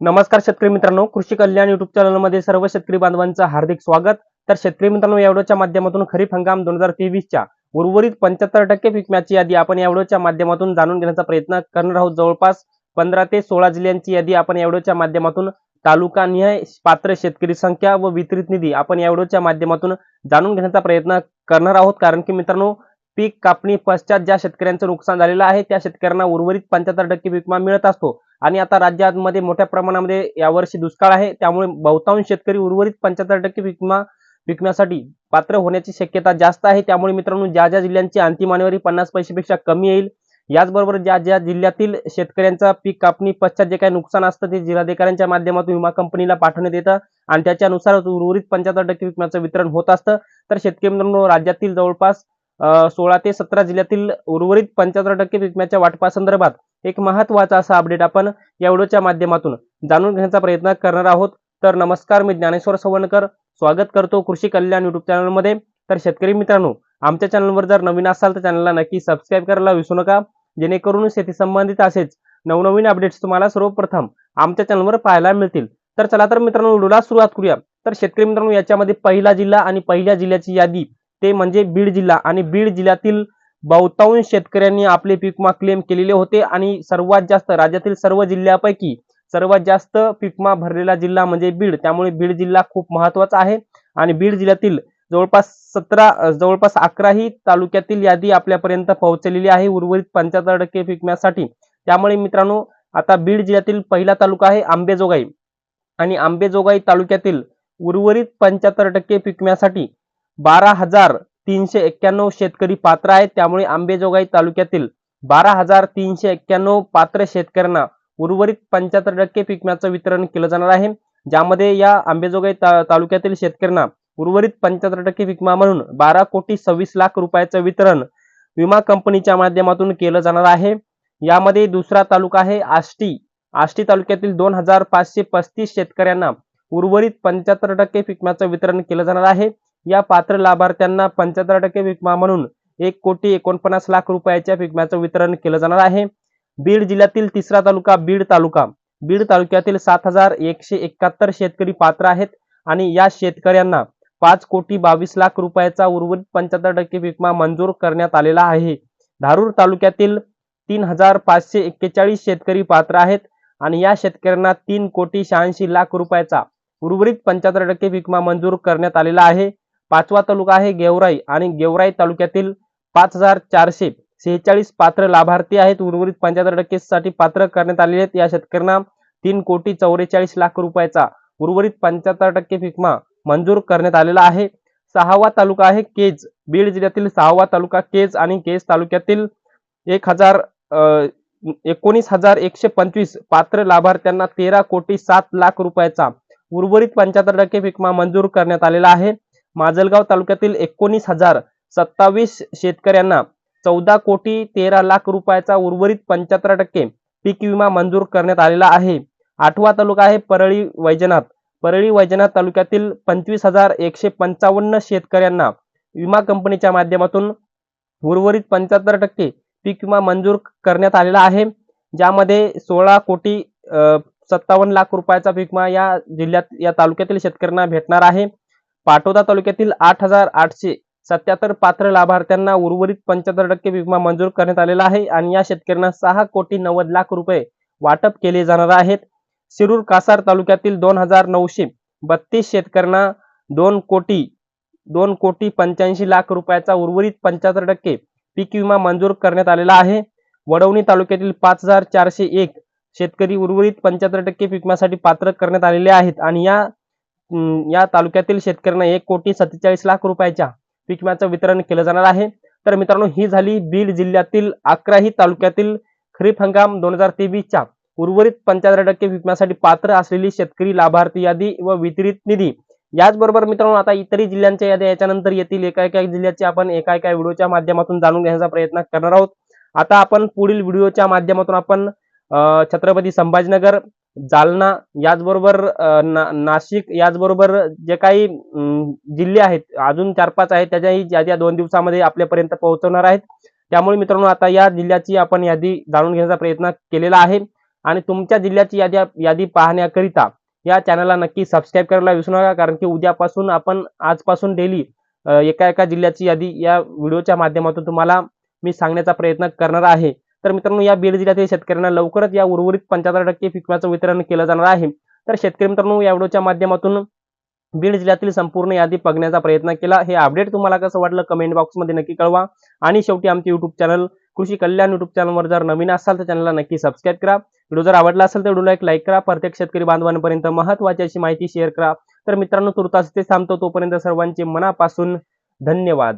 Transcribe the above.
नमस्कार शेतकरी मित्रांनो कृषी कल्याण युट्यूब चॅनलमध्ये सर्व शेतकरी बांधवांचं हार्दिक स्वागत. तर शेतकरी मित्रांनो या माध्यमातून खरीप हंगाम दोन हजार तेवीसच्या उर्वरित पंच्याहत्तर टक्के पीक विम्याची यादी आपण या माध्यमातून जाणून घेण्याचा प्रयत्न करणार आहोत. जवळपास पंधरा ते सोळा जिल्ह्यांची यादी आपण या माध्यमातून तालुका निहाय पात्र शेतकरी संख्या व वितरित निधी आपण या माध्यमातून जाणून घेण्याचा प्रयत्न करणार आहोत. कारण की मित्रांनो पीक कापणी पश्चात ज्या शेतकऱ्यांचं नुकसान झालेलं आहे त्या शेतकऱ्यांना उर्वरित पंच्याहत्तर टक्के पीक विमा मिळत असतो. आणि आता राज्यामध्ये मोठ्या प्रमाणामध्ये यावर्षी दुष्काळ आहे. त्यामुळे बहुतांश शेतकरी उर्वरित पंच्याहत्तर टक्के विकमा विमा विकण्यासाठी पात्र होण्याची शक्यता जास्त आहे. त्यामुळे मित्रांनो ज्या ज्या जिल्ह्यांची अंतिम आणेवारी पन्नास पैशेपेक्षा कमी येईल याचबरोबर ज्या ज्या जिल्ह्यातील शेतकऱ्यांचा पीक कापणी पश्चात जे काही नुकसान असतं ते जिल्हाधिकाऱ्यांच्या माध्यमातून विमा कंपनीला पाठवण्यात येतं. आणि त्याच्यानुसार उर्वरित पंच्याहत्तर टक्के विकण्याचं वितरण होत असतं. तर शेतकरी मित्रांनो राज्यातील जवळपास सोळा ते सतरा जिल्ह्यातील उर्वरित पंच्याहत्तर टक्के विम्याच्या वाटपासंदर्भात एक महत्त्वाचा असा अपडेट आपण या व्हिडिओच्या माध्यमातून जाणून घेण्याचा प्रयत्न करणार आहोत. तर नमस्कार मी ज्ञानेश्वर सवणकर स्वागत करतो कृषी कल्याण युट्यूब चॅनलमध्ये तर शेतकरी मित्रांनो आमच्या चॅनलवर जर नवीन असाल तर चॅनलला नक्की सबस्क्राईब करायला विसरू नका. जेणेकरून शेती संबंधित असेच नवनवीन अपडेट्स तुम्हाला सर्वप्रथम आमच्या चॅनलवर पाहायला मिळतील. तर चला तर मित्रांनो व्हिडिओला सुरुवात करूया. तर शेतकरी मित्रांनो याच्यामध्ये पहिला जिल्हा आणि पहिल्या जिल्ह्याची यादी ते म्हणजे बीड जिल्हा आणि बीड जिल्ह्यातील बहुतांश शेतकऱ्यांनी आपले पीक क्लेम केलेले होते आणि सर्वात जास्त राज्यातील सर्व जिल्ह्यापैकी सर्वात जास्त पिकमा भरलेला जिल्हा म्हणजे बीड. त्यामुळे बीड जिल्हा खूप महत्त्वाचा आहे आणि बीड जिल्ह्यातील जवळपास सतरा जवळपास अकराही तालुक्यातील यादी आपल्यापर्यंत पोहोचलेली आहे. उर्वरित पंच्याहत्तर टक्के पिकण्यासाठी. त्यामुळे मित्रांनो आता बीड जिल्ह्यातील पहिला तालुका आहे आंबेजोगाई. आणि आंबेजोगाई तालुक्यातील उर्वरित पंच्याहत्तर टक्के पिकण्यासाठी बारा हजार तीनशे एक्क्याण्णव शेतकरी पात्र आहेत. त्यामुळे आंबेजोगाई तालुक्यातील बारा हजार तीनशे एक्क्याण्णव पात्र शेतकऱ्यांना उर्वरित पंच्याहत्तर टक्के पिकम्याचं वितरण केलं जाणार आहे. ज्यामध्ये या आंबेजोगाई ता- तालुक्यातील शेतकऱ्यांना उर्वरित पंच्याहत्तर टक्के विकमा विमा म्हणून बारा कोटी सव्वीस लाख रुपयाचं वितरण विमा कंपनीच्या माध्यमातून केलं जाणार आहे. यामध्ये दुसरा तालुका आहे आष्टी. आष्टी तालुक्यातील दोन हजार पाचशे पस्तीस शेतकऱ्यांना उर्वरित पंच्याहत्तर टक्के पिकम्याचं वितरण केलं जाणार आहे. या पात्र लाभार्थ्यांना पंच्याहत्तर टक्के विमा म्हणून एक कोटी एकोणपन्नास लाख रुपयाच्या विम्याचं वितरण केलं जाणार आहे. बीड जिल्ह्यातील तिसरा तालुका बीड तालुका. बीड तालुक्यातील सात हजार एकशे एकाहत्तर शेतकरी पात्र आहेत आणि या शेतकऱ्यांना पाच कोटी बावीस लाख रुपयाचा उर्वरित पंच्याहत्तर टक्के विमा मंजूर करण्यात आलेला आहे. धारूर तालुक्यातील तीन हजार पाचशे एक्केचाळीस शेतकरी पात्र आहेत आणि या शेतकऱ्यांना तीन कोटी शहाऐंशी लाख रुपयाचा उर्वरित पंच्याहत्तर टक्के विमा मंजूर करण्यात आलेला आहे. पाचवा तालुका आहे गेवराई आणि गेवराई तालुक्यातील पाच हजार चारशे सेहेचाळीस पात्र लाभार्थी आहेत. उर्वरित पंच्याहत्तर टक्के साठी पात्र करण्यात आलेले आहेत. या शेतकऱ्यांना तीन कोटी चौवेचाळीस लाख रुपयाचा उर्वरित पंच्याहत्तर टक्के पीक मंजूर करण्यात आलेला आहे. सहावा तालुका आहे केज. बीड जिल्ह्यातील सहावा तालुका केज आणि केज तालुक्यातील एक हजार एकोणीस हजार एकशे पंचवीस पात्र लाभार्थ्यांना तेरा कोटी सात लाख रुपयाचा उर्वरित पंच्याहत्तर टक्के पीक मंजूर करण्यात आलेला आहे. माजलगाव तालुक्यातील एकोणीस हजार सत्तावीस शेतकऱ्यांना चौदा कोटी तेरा लाख रुपयाचा उर्वरित पंच्याहत्तर टक्के पीक विमा मंजूर करण्यात आलेला आहे. आठवा तालुका आहे परळी वैजनाथ. परळी वैजनाथ तालुक्यातील पंचवीस हजार एकशे पंचावन्न शेतकऱ्यांना विमा कंपनीच्या माध्यमातून उर्वरित पंच्याहत्तर टक्के पीक विमा मंजूर करण्यात आलेला आहे. ज्यामध्ये सोळा कोटी सत्तावन्न लाख रुपयाचा पीक विमा या जिल्ह्यात या तालुक्यातील शेतकऱ्यांना भेटणार आहे. पाटोदा तालुक्यातील आठ हजार आठशे सत्याहत्तर पात्र लाभार्थ्यांना उर्वरित पंच्याहत्तर टक्के विमा मंजूर करण्यात आलेला आहे आणि या शेतकऱ्यांना सहा कोटी नव्वद लाख रुपये वाटप केले जाणार आहेत. शिरूर कासार तालुक्यातील दोन हजार नऊशे बत्तीस शेतकऱ्यांना दोन कोटी दोन कोटी पंच्याऐंशी लाख रुपयाचा उर्वरित पंच्याहत्तर टक्के पीक विमा मंजूर करण्यात आलेला आहे. वडवणी तालुक्यातील पाच हजार चारशे एक शेतकरी उर्वरित पंच्याहत्तर टक्के पीक विम्यासाठी पात्र करण्यात आलेले आहेत आणि या या तालुक्यातील शेतकऱ्यांना एक कोटी सत्तेचाळीस लाख रुपयाच्या पीक विम्याचं वितरण केलं जाणार आहे. तर मित्रांनो ही झाली बीड जिल्ह्यातील अकराही तालुक्यातील खरीप हंगाम दोन हजार तेवीसच्या उर्वरित पंच्याहत्तर टक्के पीक विम्यासाठी पात्र असलेली शेतकरी लाभार्थी यादी व वितरित निधी. याचबरोबर मित्रांनो आता इतरही जिल्ह्यांच्या याद्या याच्यानंतर येतील. एका एका जिल्ह्याची आपण एका एका व्हिडिओच्या माध्यमातून जाणून घेण्याचा प्रयत्न करणार आहोत. आता आपण पुढील व्हिडिओच्या माध्यमातून आपण छत्रपती संभाजीनगर जालना याचबरोबर ना- नाशिक याचबरोबर जे काही जिल्हे आहेत अजून चार पाच आहेत त्याच्याही याद्या दोन दिवसामध्ये आपल्यापर्यंत पोहोचवणार आहेत. त्यामुळे मित्रांनो आता या जिल्ह्याची आपण यादी जाणून घेण्याचा प्रयत्न केलेला आहे. आणि तुमच्या जिल्ह्याची यादी यादी पाहण्याकरिता या चॅनलला नक्की सबस्क्राईब करायला विसरू नका कारण की उद्यापासून आपण आजपासून डेली एका एका जिल्ह्याची यादी या व्हिडिओच्या माध्यमातून तुम्हाला मी सांगण्याचा प्रयत्न करणार आहे. तर मित्रांनो या बीड जिल्ह्यातील शेतकऱ्यांना लवकरच या उर्वरित पंच्याहत्तर टक्के पिकव्याचं वितरण केलं जाणार आहे. तर शेतकरी मित्रांनो या व्हिडिओच्या माध्यमातून बीड जिल्ह्यातील संपूर्ण यादी बघण्याचा प्रयत्न केला. हे अपडेट तुम्हाला कसं वाटलं कमेंट बॉक्समध्ये नक्की कळवा. आणि शेवटी आमचे युट्यूब चॅनल कृषी कल्याण युट्यूब चॅनलवर जर नवीन असाल तर चॅनलला नक्की सबस्क्राईब करा. व्हिडिओ जर आवडला असेल तर व्हिडिओला एक लाईक करा. प्रत्येक शेतकरी बांधवांपर्यंत महत्त्वाची अशी माहिती शेअर करा. तर मित्रांनो तुर्तास ते थांबतो. तोपर्यंत सर्वांचे मनापासून धन्यवाद.